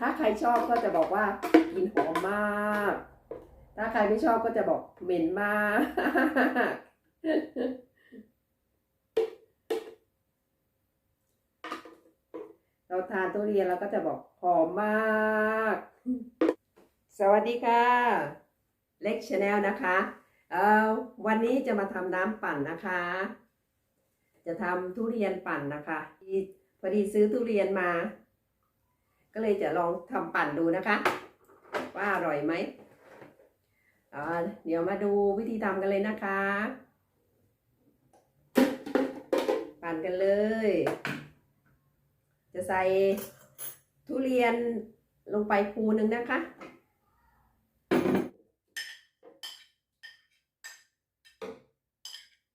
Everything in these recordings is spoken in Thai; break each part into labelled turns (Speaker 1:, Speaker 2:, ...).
Speaker 1: ถ้าใครชอบก็จะบอกว่ากลินหอมมาก ถ้าใครไม่ชอบก็จะบอกเหม็นมากเราทานทุเรียนเราก็จะบอกหอมมาก สวัสดีค่ะ เล็กชาแนลนะคะเอ่อวันนี้จะมาทำน้ำปั่นนะคะ จะทำทุเรียนปั่นนะคะพอดีซื้อทุเรียนมา ก็เลยจะลองทำปั่นดูนะคะ ว่าอร่อยไหมเดี๋ยวมาดูวิธีทำกันเลยนะคะ ปั่นกันเลย จะใส่ทุเรียนลงไปภูหนึ่งนะคะ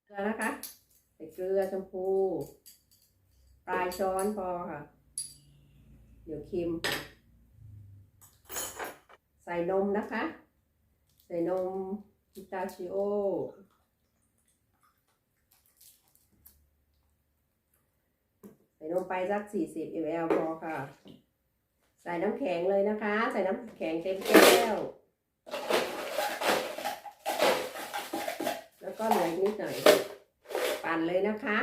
Speaker 1: เกลือนะคะใส่เกลือชมพู ปลายช้อนพอค่ะ ดี๋ยวเค็ม ใส่นมนะคะ ใส่นมพิตาชิโอ ใส่นมไปสัก 40 ml พอค่ะ ใส่น้ำแข็งเลยนะคะ ใส่น้ำแข็งเต็มแก้ว แล้วก็เหลือนิดหน่อย ปั่นเลยนะคะ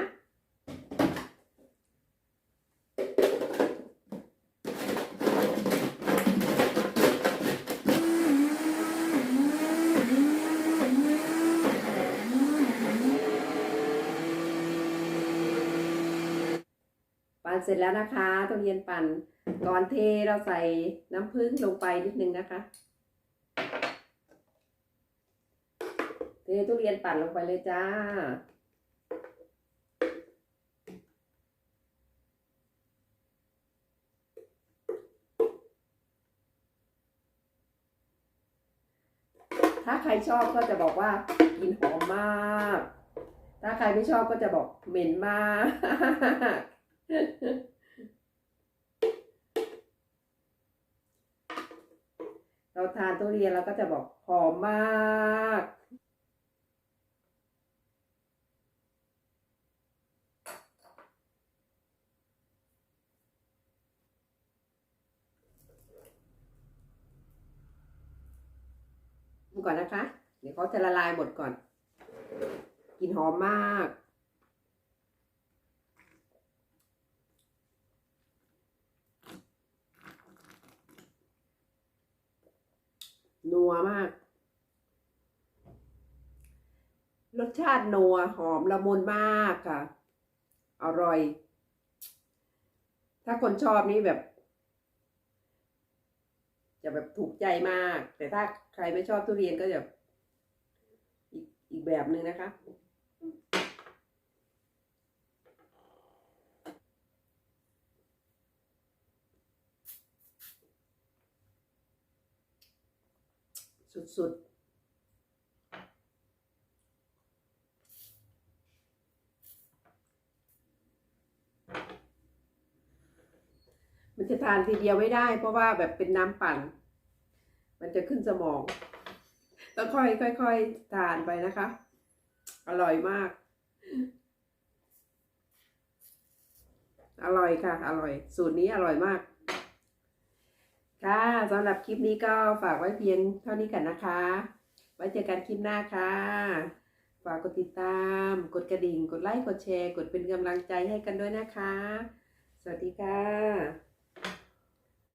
Speaker 1: เสร็จแล้วนะคะทุเรียนปั่นก่อนเทเราใส่น้ำผึ้งลงไปนิดนึงนะคะ เททุเรียนปั่นลงไปเลยจ้า ถ้าใครชอบก็จะบอกว่ากินหอมมาก ถ้าใครไม่ชอบก็จะบอกเหม็นมาก เราทานทุเรียนเราก็จะบอกหอมมากก่อนนะคะ เดี๋ยวเขาจะละลายหมดก่อนกลินหอมมาก นัวมาก รสชาตินัวหอมละมุนมากค่ะ อร่อย ถ้าคนชอบนี่แบบ จะแบบถูกใจมาก แต่ถ้าใครไม่ชอบทุเรียนก็จะอีกอีกแบบหนึ่งนะคะ สุดๆมันจะทานทีเดียวไม่ได้ เพราะว่าแบบเป็นน้ำปั่น มันจะขึ้นสมองต้องค่อยค่อยๆทานไปนะคะ อร่อยมาก อร่อยค่ะ อร่อย สูตรนี้อร่อยมาก สำหรับคลิปนี้ก็ฝากไว้เพียงเท่านี้กันนะคะ ไว้เจอกันคลิปหน้าค่ะ ฝากกดติดตาม กดกระดิ่ง กดไลค์ กดแชร์ กดเป็นกำลังใจให้กันด้วยนะคะ สวัสดีค่ะ